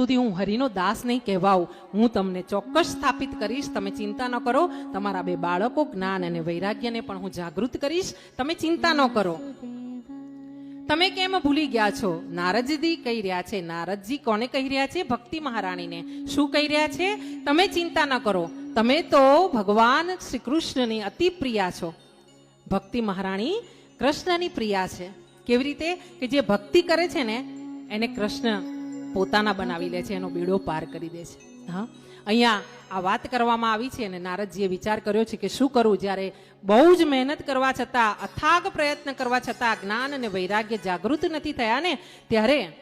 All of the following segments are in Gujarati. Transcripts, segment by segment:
સુધી હું હરિનો દાસ નહીં કહેવાઉં. હું તમને ચોક્કસ સ્થાપિત કરીશ. તમે ચિંતા ન કરો. તમારા બે બાળકો જ્ઞાન અને વૈરાગ્યને પણ હું જાગૃત કરીશ. તમે ચિંતા ન કરો. તમે કેમ ભૂલી ગયા છો? નારદજી કહી રહ્યા છે. નારદજી કોને કહી રહ્યા છે? ભક્તિ મહારાણીને. શું કહી રહ્યા છે? તમે ચિંતા ન કરો. તમે તો ભગવાન શ્રી કૃષ્ણની અતિ પ્રિયા છો. ભક્તિ મહારાણી કૃષ્ણની પ્રિયા છે. કેવી રીતે? કે જે ભક્તિ કરે છે ને, એને કૃષ્ણ પોતાના બનાવી લે છે, એનો બીડો પાર કરી દે છે. હા? અહીંયા આ વાત કરવામાં આવી છે અને નારદજીએ વિચાર કર્યો છે કે શું કરવું? જ્યારે બહુ જ મહેનત કરવા છતાં, અથાગ પ્રયત્ન કરવા છતાં જ્ઞાન અને વૈરાગ્ય જાગૃત નથી થયા ને, ત્યારે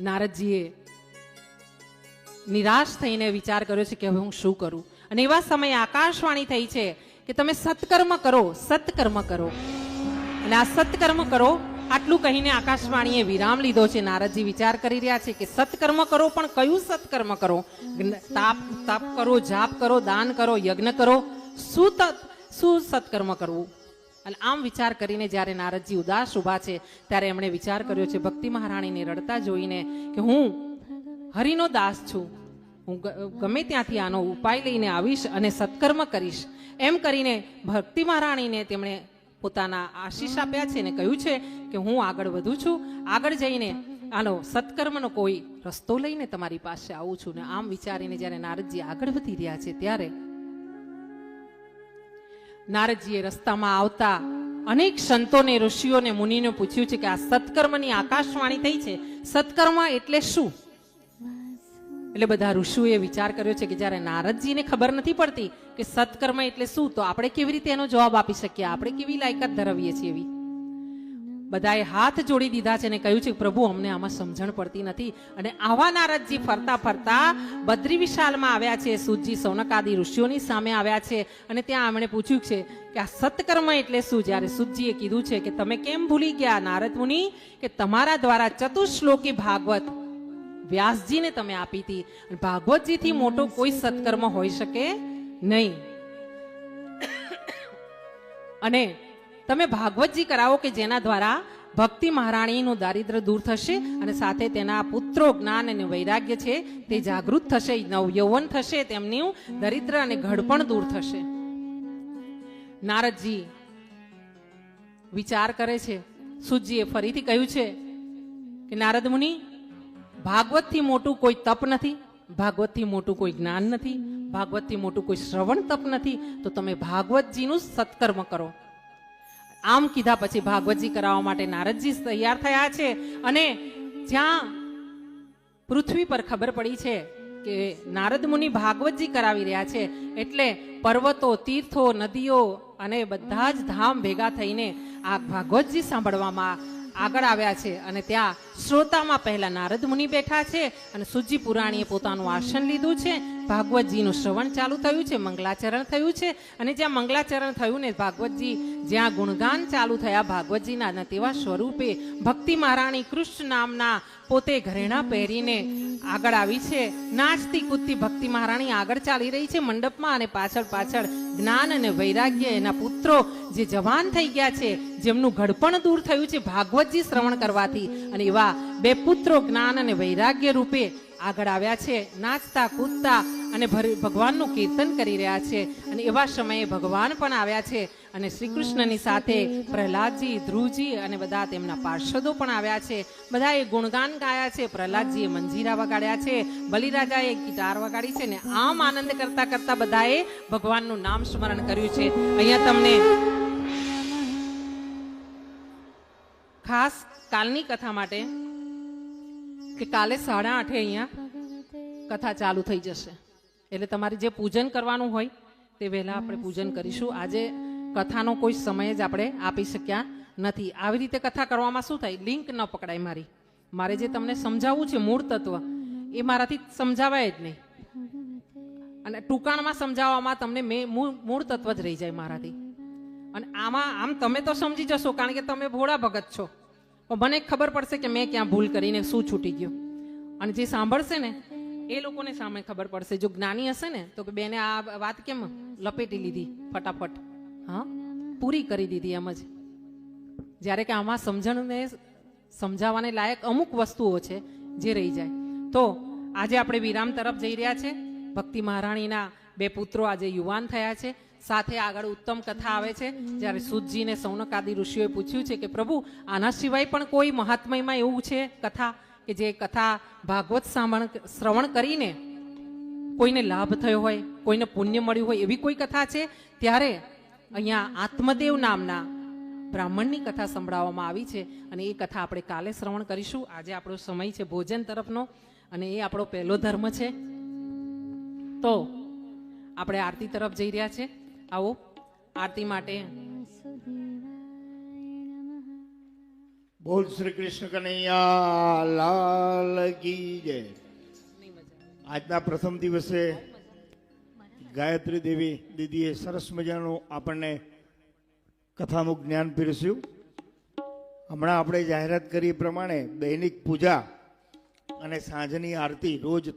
નારદજીએ નિરાશ થઈને વિચાર કર્યો છે કે હવે હું શું કરું? અને એવા સમયે આકાશવાણી થઈ છે કે તમે સત્કર્મ કરો સત્કર્મ કરો. અને આ સત્કર્મ કરો આટલું કહીને આકાશવાણીએ વિરામ લીધો છે. નારદજી વિચાર કરી રહ્યા છે કે સત્કર્મ કરો, પણ કયું સત્કર્મ કરો? તાપ તાપ કરો, જાપ કરો, દાન કરો, યજ્ઞ કરો. શું શું સત્કર્મ કરવું? અને આમ વિચાર કરીને જ્યારે નારદજી ઉદાસ ઊભા છે, ત્યારે એમણે વિચાર કર્યો છે, ભક્તિ મહારાણીને રડતા જોઈને કે હું હરિનો દાસ છું. હું ગમે ત્યાંથી આનો ઉપાય લઈને આવીશ અને સત્કર્મ કરીશ. એમ કરીને ભક્તિ મહારાણીને તેમણે પોતાના આશીષ આપ્યા છે અને કહ્યું છે કે હું આગળ વધુ છું. આગળ જઈને આનો સત્કર્મનો કોઈ રસ્તો લઈને તમારી પાસે આવું છું ને આમ વિચારીને જ્યારે નારદજી આગળ વધી રહ્યા છે ત્યારે નારદજીએ રસ્તામાં આવતા અનેક સંતોને, ઋષિઓને, મુનિને પૂછ્યું છે કે આ સત્કર્મની આકાશવાણી થઈ છે. સત્કર્મ એટલે શું? એટલે બધા ઋષુએ વિચાર કર્યો છે કે જ્યારે નારદજીને ખબર નથી પડતી કે સત્કર્મ એટલે શું, તો આપણે કેવી રીતે એનો જવાબ આપી શકીએ? આપણે કેવી લાયકાત ધરાવીએ છીએ એવી? બધાએ હાથ જોડી દીધા છે અને કહ્યું છે પ્રભુ, અમને આમાં સમજણ પડતી નથી. અને આવા નારદજી ફરતા ફરતા બદ્રી વિશાલમાં આવ્યા છે, સૂજી સૌનકાદી ઋષિઓની સામે આવ્યા છે. અને ત્યાં એમણે પૂછ્યું છે કે આ સત્કર્મ એટલે શું? જ્યારે સુજીએ કીધું છે કે તમે કેમ ભૂલી ગયા, નારદ મુનિ? કે તમારા દ્વારા ચતુશ્લોકી ભાગવત વ્યાસજીને તમે આપી હતી. ભાગવતજીથી મોટો કોઈ સત્કર્મ હોઈ શકે નહીં. અને તમે ભાગવતજી કરાવો કે જેના દ્વારા ભક્તિ મહારાણીનું દારિદ્ર દૂર થશે અને સાથે તેના પુત્રો જ્ઞાન અને વૈરાગ્ય છે તે જાગૃત થશે, નવયૌવન થશે, તેમનું દરિદ્ર અને ઘડપણ દૂર થશે. નારદજી વિચાર કરે છે. સુજીએ ફરીથી કહ્યું છે કે, નારદ મુનિ ભાગવતથી મોટું કોઈ તપ નથી, ભાગવતથી મોટું કોઈ જ્ઞાન નથી, ભાગવતથી મોટું કોઈ શ્રવણ તપ નથી, તો તમે ભાગવતજીનું સત્કર્મ કરો. આમ કીધા પછી ભાગવતજી કરાવવા માટે નારદજી તૈયાર થયા છે અને જ્યાં પૃથ્વી પર ખબર પડી છે કે નારદ મુનિ ભાગવતજી કરાવી રહ્યા છે, એટલે પર્વતો, તીર્થો, નદીઓ અને બધા જ ધામ ભેગા થઈને આ ભાગવતજી સાંભળવામાં આગળ આવ્યા છે અને ત્યાં શ્રોતામાં પહેલા નારદ મુનિ બેઠા છે અને સુજી પુરાણીએ પોતાનું આસન લીધું છે ભાગવતજીનું શ્રવણ ચાલુ થયું છે, મંગલાચરણ થયું છે, અને જ્યાં મંગલાચરણ થયું ને ભાગવતજી જ્યાં ગુણગાન ચાલુ થયા, ભાગવતજીના અને તેવા સ્વરૂપે ભક્તિ મહારાણી કૃષ્ણ નામના પોતે ઘરેણા પહેરીને આગળ આવી છે. નાચતી કૂદતી ભક્તિ મહારાણી આગળ ચાલી રહી છે મંડપમાં અને પાછળ પાછળ જ્ઞાન અને વૈરાગ્ય એના પુત્રો જે જવાન થઈ ગયા છે, જેમનું ઘડપણ દૂર થયું છે, ભાગવતજી શ્રવણ કરવાથી. અને એવા બે પુત્રો જ્ઞાન અને વૈરાગ્ય રૂપે આગળ આવ્યા છે, નાચતા, કૂદતા અને ભગવાનનું કીર્તન કરી રહ્યા છે અને એવા સમયે ભગવાન પણ આવ્યા છે અને શ્રી કૃષ્ણની સાથે પ્રહલાદજી, ધ્રુવજી અને બધા તેમના પાર્ષદો પણ આવ્યા છે. બધાએ ગુણગાન ગાયા છે, પ્રહલાદજીએ મંજીરા વગાડ્યા છે, બલિરાજાએ ગિટાર વગાડી છે ને આમ આનંદ કરતા કરતા બધાએ ભગવાનનું નામ સ્મરણ કર્યું છે. અહીંયા તમને ખાસ કાલની કથા માટે કે કાલે સાડા આઠે અહીંયા કથા ચાલુ થઈ જશે. એટલે તમારે જે પૂજન કરવાનું હોય તે વહેલા આપણે પૂજન કરીશું. આજે કથાનો કોઈ સમય જ આપણે આપી શક્યા નથી. આવી રીતે કથા કરવામાં શું થાય? લિંક ન પકડાય મારી. મારે જે તમને સમજાવવું છે મૂળ તત્વ, એ મારાથી સમજાવાય જ નહીં. અને ટૂંકાણમાં સમજાવવામાં તમને મેં, મૂળ તત્વ જ રહી જાય મારાથી. અને આમાં, આમ તમે તો સમજી જશો, કારણ કે તમે ભોળા ભગત છો. મને ખબર પડશે કે મેં ક્યાં ભૂલ કરીને શું છૂટી ગયું. અને જે સાંભળશે ને, એ લોકોને સામે ખબર પડશે. જો જ્ઞાની હશે ને, તો કે બેને આ વાત કેમ લપેટી લીધી? ફટાફટ. હા? પૂરી કરી દીધી એમ જ. જ્યારે કે આમાં સમજણને સમજાવવાને લાયક અમુક વસ્તુઓ છે જે રહી જાય. તો આજે આપણે વિરામ તરફ જઈ રહ્યા છે. ભક્તિ મહારાણીના બે પુત્રો આજે યુવાન થયા છે. સાથે આગળ ઉત્તમ કથા આવે છે. જ્યારે સુતજીને સૌનક આદિ ઋષિઓએ પૂછ્યું છે કે, પ્રભુ, આના સિવાય પણ કોઈ મહાત્મયમાં એવું છે કથા? કે જે કથા ભાગવત સાંભળ, શ્રવણ કરીને કોઈને લાભ થયો હોય, કોઈને પુણ્ય મળ્યું હોય એવી કોઈ કથા છે? ત્યારે અહીંયા આત્મદેવ નામના બ્રાહ્મણની કથા સંભળાવવામાં આવી છે અને એ કથા આપણે કાલે શ્રવણ કરીશું. આજે આપણો સમય છે ભોજન તરફનો અને એ આપણો પહેલો ધર્મ છે. તો આપણે આરતી તરફ જઈ રહ્યા છે. આવો, આરતી માટે. બોલ શ્રી કૃષ્ણ કનૈયા, લાલ કી જય. આજના પ્રથમ દિવસે ગાયત્રી દેવી દીદીએ સરસ મજાનું આપણને કથાનું જ્ઞાન પીરસ્યું. હમણાં આપણે જાહેરાત કરી પ્રમાણે દૈનિક પૂજા અને સાંજની આરતી રોજ